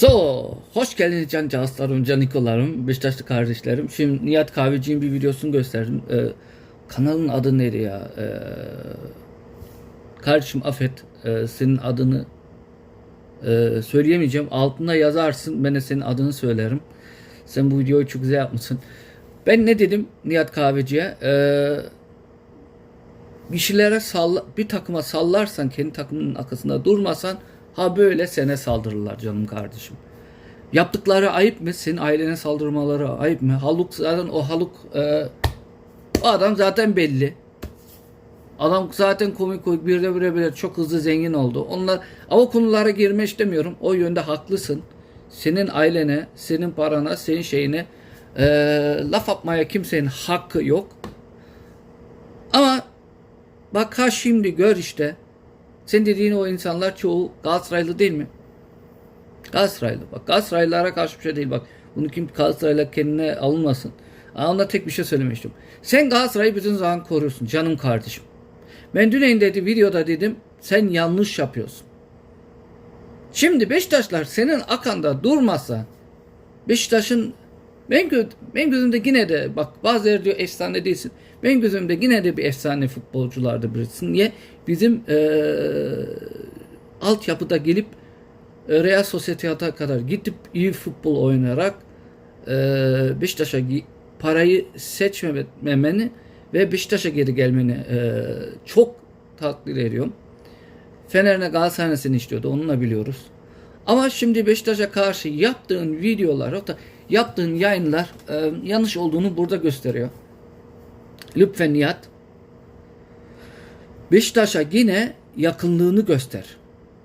So, hoş geldiniz can cihazlarım, can Nikolarım, Beşiktaşlı kardeşlerim. Şimdi Nihat Kahveci'nin bir videosunu gösterdim. Ee, kanalın adı neydi ya? Ee, kardeşim affet, ee, senin adını ee, söyleyemeyeceğim. Altına yazarsın, ben de senin adını söylerim. Sen bu videoyu çok güzel yapmışsın. Ben ne dedim Nihat Kahveci'ye? Ee, bir şeylere salla, bir takıma sallarsan kendi takımının arkasında durmasan ha böyle sene saldırırlar canım kardeşim. Yaptıkları ayıp mı? Senin ailene saldırmaları ayıp mı? Haluk zaten o Haluk e, o adam zaten belli. Adam zaten komik komik bir de bire bire çok hızlı zengin oldu. Onlar ama konulara girme istemiyorum. O yönde haklısın. Senin ailene, senin parana, senin şeyine e, laf atmaya kimsenin hakkı yok. Ama Bak ha şimdi gör işte. Sen dediğin o insanlar çoğu Galatasaraylı değil mi? Galatasaraylı. Bak Galatasaraylılara karşı bir şey değil bak. Bunu kim Galatasaraylı kendine alınmasın. Ona tek bir şey söylemiştim. Sen Galatasaray'ı bütün zaman koruyorsun canım kardeşim. Ben dün dedi videoda dedim sen yanlış yapıyorsun. Şimdi Beşiktaşlar senin akanda durmasa Beşiktaş'ın ben, gö ben gözümde yine de bak bazıları diyor efsane değilsin. Ben gözümde yine de bir efsane futbolculardı birisin. Niye? Bizim ee, altyapıda gelip Real Sociedad'a kadar gidip iyi futbol oynayarak e, Beşiktaş'a parayı seçmemeni ve Beşiktaş'a geri gelmeni e, çok takdir ediyorum. Fener'ine Galatasaray'ına seni istiyordu. Onunla biliyoruz. Ama şimdi Beşiktaş'a karşı yaptığın videolar, yaptığın yayınlar e, yanlış olduğunu burada gösteriyor. Lütfen Nihat. Beşiktaş'a yine yakınlığını göster.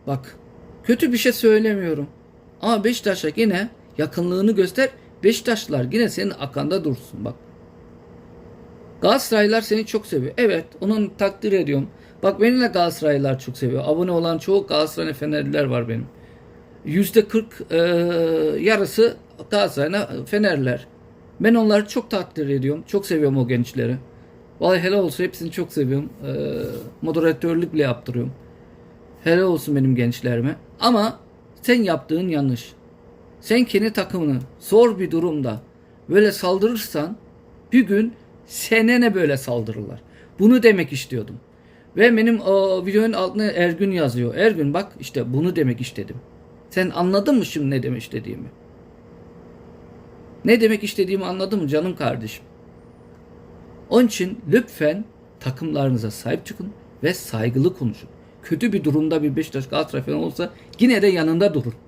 Bak kötü bir şey söylemiyorum. Ama Beşiktaş'a yine yakınlığını göster. Beşiktaşlılar yine senin akanda dursun bak. Galatasaraylılar seni çok seviyor. Evet onun takdir ediyorum. Bak beni de Galatasaraylılar çok seviyor. Abone olan çoğu Galatasaray Fenerliler var benim. Yüzde kırk e, yarısı Galatasaray'ına Fenerliler. Ben onları çok takdir ediyorum. Çok seviyorum o gençleri. Vallahi helal olsun hepsini çok seviyorum. E, moderatörlük bile yaptırıyorum. Helal olsun benim gençlerime. Ama sen yaptığın yanlış. Sen kendi takımını zor bir durumda böyle saldırırsan bir gün senene böyle saldırırlar. Bunu demek istiyordum. Ve benim o videonun altına Ergün yazıyor. Ergün bak işte bunu demek istedim. Sen anladın mı şimdi ne demek istediğimi? Ne demek istediğimi anladın mı canım kardeşim? Onun için lütfen takımlarınıza sahip çıkın ve saygılı konuşun. Kötü bir durumda bir Beşiktaş Galatasaray falan olsa yine de yanında durun.